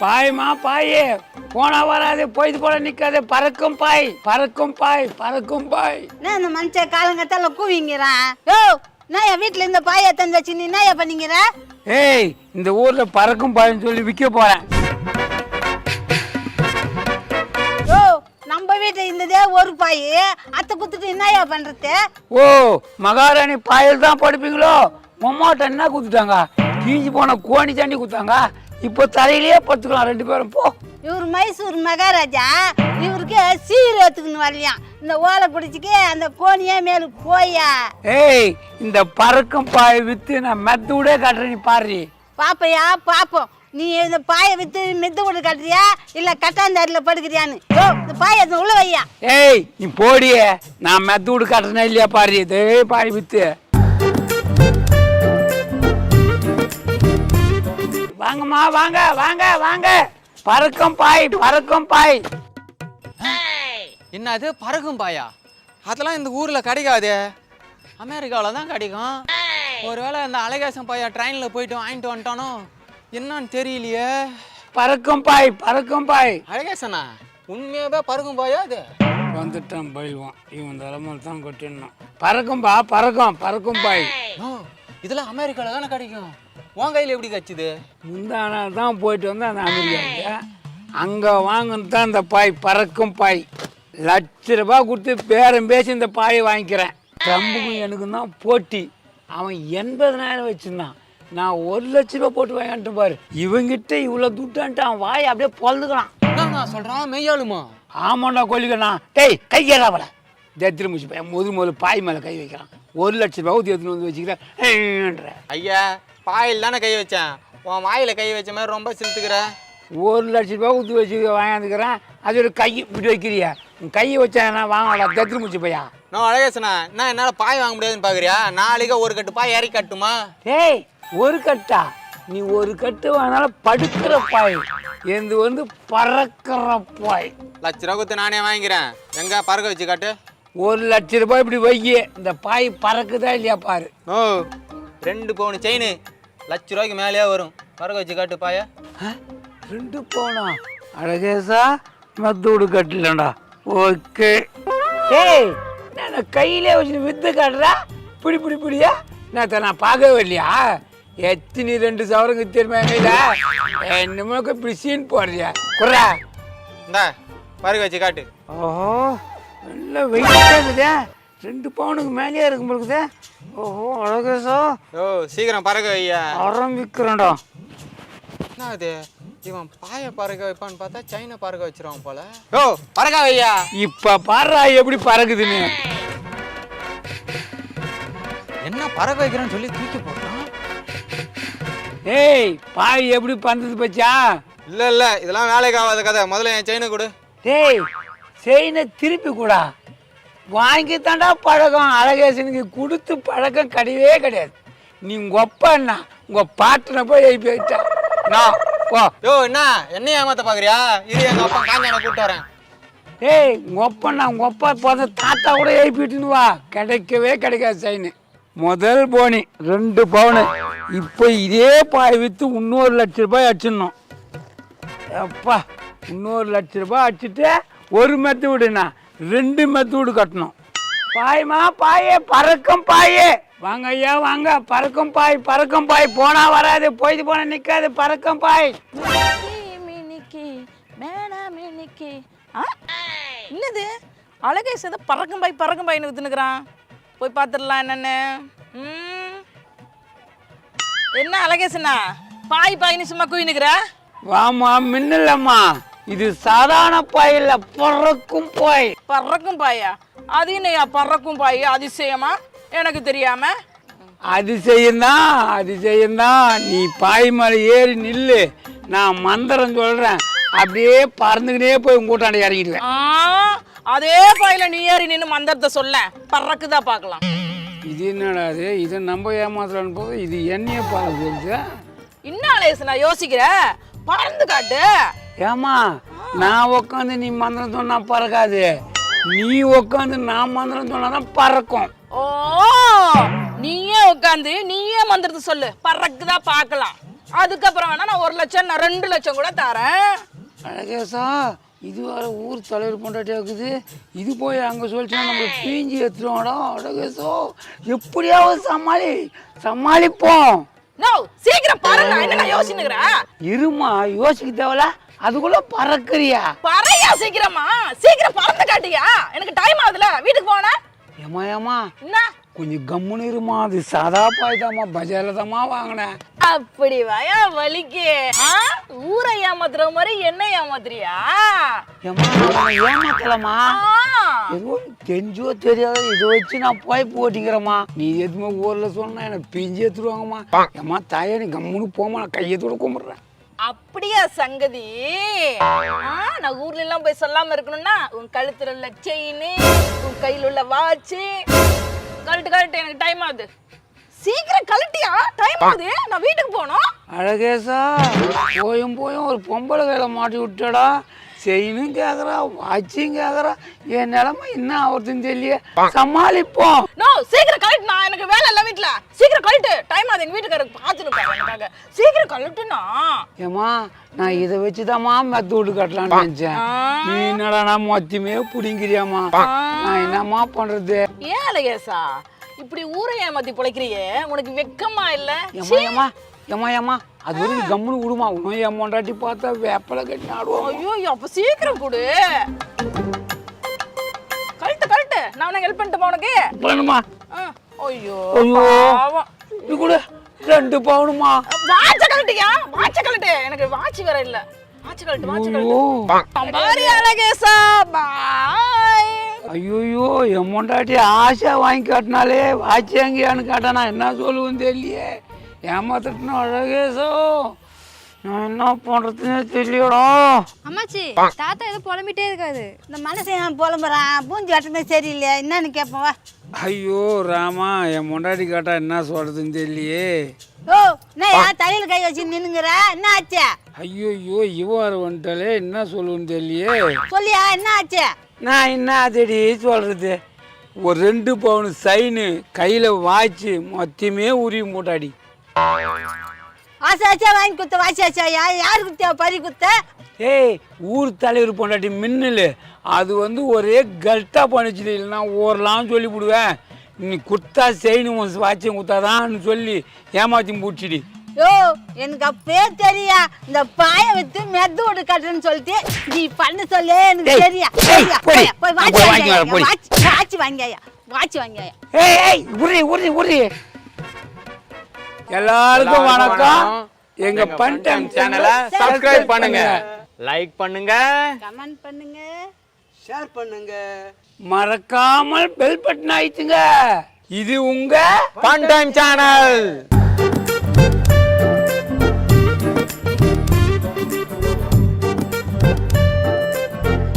பாய்மா பாயே. போனா வராது பொய்து போல நிக்காது. பறக்கும் பாய் பறக்கும் பாய் பறக்கும் பாய். என்ன இந்த மனுஷன் காலங்கத்தால கூவிங்கிறான் யோ நான் என் வீட்டில் இந்த பாயை தந்து வச்சு நீ என்ன பண்ணிக்கிற ஏய் இந்த ஊர்ல பறக்கும் பாய்ன்னு சொல்லி விற்க போறேன். யோ நம்ம வீட்டில் இருந்ததே ஒரு பாய். அத்தை குத்துட்டு என்னய்யா பண்றது? ஓ மகாராணி பாயில் தான் படுப்பீங்களோ? மொம்மாட்ட என்ன குத்துட்டாங்க? கீஞ்சி போன கோணி தண்ணி குத்தாங்க? இப்போ தலையிலேயே படுத்துக்கலாம் ரெண்டு பேரும். போ. இவர் மைசூர் மகாராஜா இவருக்கு சீர் ஏத்துக்குன்னு வரலையாம் இந்த ஓலை பிடிச்சிக்கு அந்த கோணியே மேலு போயா? ஏய் இந்த பறக்கும் பாய் வித்து நான் மெத்து விடே காட்டுறேன் நீ பாரு. பாப்பையா பாப்போம். நீ இந்த பாயை வித்து மித்து விட்டு கட்டுறியா? இல்ல கட்டாந்தாரில படுக்கிறியான்னு? யோ இந்த பாயை எடுத்து உள்ள வையா? ஏய் நீ போடியே. நான் மெத்து விடு காட்டுறேன் இல்லையா பாரு? இதே பாய் வித்து. வாங்கம்மா வாங்க வாங்க வாங்க. பறக்கும் பாய் பறக்கும் பாய். என்னது பறக்கும் பாயா? அதெல்லாம் இந்த ஊரில் கிடைக்காதே. அமெரிக்காவில் தான் கிடைக்கும். ஒருவேளை இந்த அழகேசன் பையா ட்ரெயினில் போயிட்டு வாங்கிட்டு வந்துட்டானோ? என்னன்னு தெரியலையே. பறக்கும் பாய் பறக்கும் பாய். அழகேசனா உண்மையாவே பறக்கும் பாயா அது வந்துட்டான் பயில்வான். இவன் தலைமையில் தான் கொட்டிடணும். பறக்கும் பா பறக்கும் பறக்கும் பாய். இதெல்லாம் அமெரிக்காவில் தானே கிடைக்கும். உன் கையில் எப்படி கச்சுது? முந்தா நாள் தான் போயிட்டு வந்தேன் அந்த அமெரிக்காவுக்கு. அங்கே வாங்கினது தான் இந்த பாய் பறக்கும் பாய். லட்ச ரூபாய் கொடுத்து பேரம் பேசி இந்த பாயை வாங்கிக்கிறேன். ட்ரம்புக்கும் எனக்கும் தான் போட்டி. அவன் எண்பதனாயிரம் வச்சுருந்தான். நான் ஒரு லட்ச ரூபா போட்டு வாங்கிட்டு பாரு. இவங்கிட்ட இவ்வளோ துட்டான்ட்டு அவன் வாயை அப்படியே பொழுதுக்கிறான். நான் சொல்கிறான் மெய்யாளுமா? ஆமாண்டா கொல்லிக்கண்ணா டேய் கை ஏறாவல தத்திர முடிச்சு பையன் முதல் முதல்ல பாய் மேலே கை வைக்கிறான். ஒரு லட்ச ரூபா ஊற்றி எடுத்துன்னு வந்து வச்சுக்கிறேன். ஐயா பாயில் தானே கை வச்சேன். உன் வாயில் கை வச்ச மாதிரி ரொம்ப சிலுத்துக்கிற ஒரு லட்ச ரூபா ஊற்றி வச்சு வாங்கியாந்துக்கிறேன். அது ஒரு கை இப்படி வைக்கிறியா? உன் கையை வச்சா நான் வாங்கடா தத்திர முடிச்சு பையா? நான் அழகேசனா என்ன என்னால் பாய் வாங்க முடியாதுன்னு பார்க்குறியா நாளைக்கு ஒரு கட்டு பாய் இறக்கி கட்டுமா? டேய் ஒரு கட்டா? நீ ஒரு கட்டு வாங்கினாலும் படுக்கிற பாய். எந்து வந்து பறக்கிற பாய். லட்ச ரூபா கொடுத்து நானே வாங்கிக்கிறேன். எங்க பறக்க வச்சு காட்டு. ஒரு லட்ச ரூபாய் இப்படி வையே இந்த பாய் பறக்குதா இல்லையா பாரு. ஓ ரெண்டு பவுன் செயின் லட்ச ரூபாய்க்கு மேலேயே வரும். பறக்க வச்சு காட்டு பாய? ரெண்டு போனா? அழகேசா மத்தோடு கட்டலடா. ஓகே. ஏய் நான் கையிலே வச்சு வித்து காட்டுறா? பிடி பிடி பிடியா? நான் நான் பார்க்கவே இல்லையா? எத்தனை ரெண்டு சவரங்க தெரியுமா என் கையில என்னமோ இப்படி சீன் போடுறியா? குறா இந்தா பறக்க வச்சு காட்டு. ஓஹோ நல்ல வெயிட்டாக இருக்குதே. ரெண்டு பவுனுக்கு மேலேயே இருக்கும் பொழுது ஓஹோ அழகேசா. ஓ சீக்கிரம் பறக்க வையா ஆரம்பிக்கிறேன்டா. என்ன அது இவன் பாய பறக்க வைப்பான்னு பார்த்தா சைனை பறக்க வச்சிருவான் போல. ஓ பறக்க வையா இப்ப பாடுறா எப்படி பறக்குதுன்னு. என்ன பறக்க வைக்கிறேன்னு சொல்லி தூக்கி போட்டான்? ஏய் பாய் எப்படி பந்தது பச்சா? இல்ல இல்ல இதெல்லாம் வேலைக்கு ஆகாத கதை. முதல்ல என் செயினை கொடு. டேய் செயினை திருப்பி கூடா. வாங்கி தாண்டா பழக்கம் அழகேசனுக்கு கொடுத்து பழக்கம் கிடையவே கிடையாது. நீ உங்க அப்பா என்ன உங்க பாட்டனை போய் எழுப்பி வச்சா நான் போ. யோ என்ன? என்ன ஏமாத்த பாக்குறியா? இரு எங்க அப்பா காஞ்சான கூப்பிட்டு வரேன். ஏய் உங்க அப்பா நான் உங்க அப்பா பிறந்த தாத்தா கூட எழுப்பிட்டுன்னு வா. கிடைக்கவே கிடைக்காது செயின் முதல் போனி ரெண்டு பவுனு. இப்போ இதே பாய் விற்று இன்னொரு லட்ச ரூபாய் அடிச்சிடணும். அப்பா இன்னொரு லட்ச ரூபாய் அடிச்சுட்டு ஒரு மெத்து விடுண்ணா. ரெண்டு மெத்து விடு கட்டணும். பாய்மா பாயே பறக்கும் பாயே. வாங்க ஐயா வாங்க. பறக்கும் பாய் பறக்கும் பாய். போனா வராது போயிட்டு போனா நிக்காது பறக்கும் பாய். என்னது? அழகேஷ் ஏதோ பறக்கும் பாய் பறக்கும் பாய்னு வித்துனுக்குறான் போய் பார்த்துடலாம் என்னென்னு. என்ன அழகேசனா பாய் பாய்னு சும்மா குயினுக்குற? வாமா மின்னலம்மா. இது சாதாரண பாய் இல்ல பறக்கும் பாய். பறக்கும் பாயா? அது என்னையா பறக்கும் பாய்? அதிசயமா? எனக்கு தெரியாம? அதிசயம்தான் அதிசயம்தான் நீ பாய் மேலே ஏறி நில்லு. நான் மந்திரம் சொல்றேன். அப்படியே பறந்துக்கினே போய் கூட்டாண்ட இறங்கிடுவேன். ஆ அதே பாயில நீ ஏறி நின்று மந்திரத்தை சொல்ல. பறக்குதா பார்க்கலாம். இது என்னடா இது? இதை நம்ம ஏமாத்தலான்னு போது இது என்னைய பார்க்குது என்ன அழகேசனா யோசிக்கிற? பறந்து காட்டு. ஏமா நான் உட்காந்து நீ மந்திரம் சொன்னா பறக்காது. நீ உட்காந்து நான் மந்திரம் சொன்னாதான் பறக்கும். ஓ நீயே உட்காந்து நீயே மந்திரத்தை சொல்லு. பறக்குதா பார்க்கலாம். அதுக்கப்புறம் வேணா நான் ஒரு லட்சம் நான் ரெண்டு லட்சம் கூட தரேன். அழகேசா இது வேற ஊர் தலைவர் பொண்டாட்டியா இருக்குது இது போய் அங்கே சொல்லிச்சுன்னா நம்ம பீஞ்சி எடுத்துருவாடா அழகேசோ எப்படியாவது சமாளி சமாளிப்போம். நோ சீக்கிரம் பாருங்க என்ன யோசிச்சுக்கிறேன் இருமா யோசிக்க தேவையில்ல. அதுக்குள்ள பறக்குறியா? பறையா சீக்கிரமா? சீக்கிரம் பறந்து காட்டியா எனக்கு டைம் ஆகுதுல. வீட்டுக்கு போனா? ஏமா ஏமா என்ன? கொஞ்சம் கம்முன்னு இருமா. அது சாதா பாய்தாம்மா. பஜாரில் தாம்மா வாங்கினேன். அப்படி வாயா வலிக்கு? ஊரை ஏமாத்துற மாதிரி என்ன ஏமாத்துறியா? ஏமா ஏமாத்தலமா. ஏதோ தெரிஞ்சோ தெரியாதோ இதை வச்சு நான் போய் போட்டிக்கிறேம்மா. நீ எதுவுமே ஊர்ல சொன்னா எனக்கு பிஞ்சு எடுத்துருவாங்கம்மா ஏம்மா தாயே நீ கம்முன்னு போமா நான் கையத்தோட கும்பிட்றேன். அப்படியா சங்கதி? ஆ, நான் ஊர்ல எல்லாம் போய் சொல்லாம இருக்கணும்னா உன் கழுத்துல உள்ள செயின் உன் கையில உள்ள வாட்ச் கழட்டு கழட்டு எனக்கு டைம் ஆகுது. சீக்கிரம் கழட்டியா? டைம் ஆகுது. நான் வீட்டுக்கு போகணும். அழகேசா போயும் போயும் ஒரு பொம்பளை கையில மாட்டி விட்டடா செயினும் கேக்குறா வாட்சியும் கேக்குறா. என் நிலைமை என்ன ஆகுறதுன்னு தெரியல சமாளிப்போம். நோ சீக்கிரம் கழட்டு நான் எனக்கு வேலை இல்லை வீட்ல. சீக்கிரம் கழட்டு. டைம் ஆகுது எங்க வீட்டுக்காரருக்கு பார்த்துட்டு பாரு எனக்காக. சீக்கிரம் கழட்டுனா ஏமா நான் இதை வச்சுதாம்மா மெத்த வீடு கட்டலாம்னு நினைச்சேன். நீ என்னடா மொத்தமே புடிங்கிறியாம்மா. நான் என்னம்மா பண்றது? ஏன் அழகேசா? இப்படி ஊரை ஏமாத்தி பிழைக்கிறியே? உனக்கு வெக்கமா இல்ல? ஏமா ஏமா ஏமா அது வரைக்கும் கம்முன்னு விடுமா? உன்னும் என் பொண்டாட்டி பார்த்தா வேப்பலை கட்டி ஆடுவோம் ஐயோ அப்ப சீக்கிரம் கொடு. கழட்டு கழட்டு. நான் உனக்கு ஹெல்ப் பண்ணட்டுமா உனக்கு. வேணுமா ஐயோ ஐயோ. இது கூட. ரெண்டு பவுனுமா? வாட்ச கழட்டியா? வாட்ச கழட்டு. எனக்கு வாட்ச் வேற இல்ல. வாட்ச கழட்டு வாட்ச ஐயோ. கழட்டு. பாரி அழகேசா பாய் ஐயோயோ என் பொண்டாட்டி ஆசை வாங்கி காட்டினாலே வாட்சி எங்கேயான்னு கேட்டானா என்ன சொல்லுவேன்னு தெரியலையே. ஏமாத்திட்டுனா அழகேசோ நான் என்ன பண்றதுன்னே தெரியலடா. அம்மாச்சி தாத்தா ஏதோ புலம்பிட்டே இருக்காரு. இந்த மனுஷன் புலம்புறான்? பூஞ்சி வட்டமே சரியில்லையா? என்னன்னு கேட்போம் வா. ஐயோ ராமா என் பொண்டாட்டி கேட்டா என்ன சொல்றதுன்னு தெரியலையே. ஓ என்ன தலையில கை வச்சு நின்னுங்கிற? என்ன ஆச்சு? ஐயோயோ இவ்வாறு வந்துட்டாலே என்ன சொல்லுவேன்னு தெரியலையே. சொல்லியா என்ன ஆச்சு? நான் என்ன அதடி சொல்றது? ஒரு ரெண்டு பவுன் சைனு கையில் வாட்சி மொத்தமே உருவி மூட்டாடி ஆசை ஆச்சா வாங்கி குத்த வாசி யாருக்கு தேவை பறி குத்த ஏய் ஊர் தலைவர் பொண்டாட்டி மின்னல். அது வந்து ஒரே கல்ட்டா பண்ணிச்சு இல்லைன்னா ஓரலாம் சொல்லி விடுவேன் நீ குத்தா செய்யணும் உன் வாட்சியம் குத்தாதான்னு சொல்லி ஏமாத்தி பூச்சிடி யோ எனக்கு அப்பவே தெரியா. இந்த பாய வித்து மெத்து விடு கட்டுறேன்னு சொல்லிட்டு நீ பண்ண சொல்லு எனக்கு தெரியா. போய் வாட்சி வாங்கி வாட்சி வாங்கியா வாட்சி வாங்கியா ஏய் ஏய் உரி உரி உரி எல்லாருக்கும் வணக்கம். எங்க பன் டைம் சேனலை சப்ஸ்கிரைப் பண்ணுங்க. லைக் பண்ணுங்க. கமெண்ட் பண்ணுங்க. ஷேர் பண்ணுங்க. மறக்காமல் பெல் பட்டன் ஆயிடுச்சுங்க இது உங்க ஃபன் டைம் சேனல்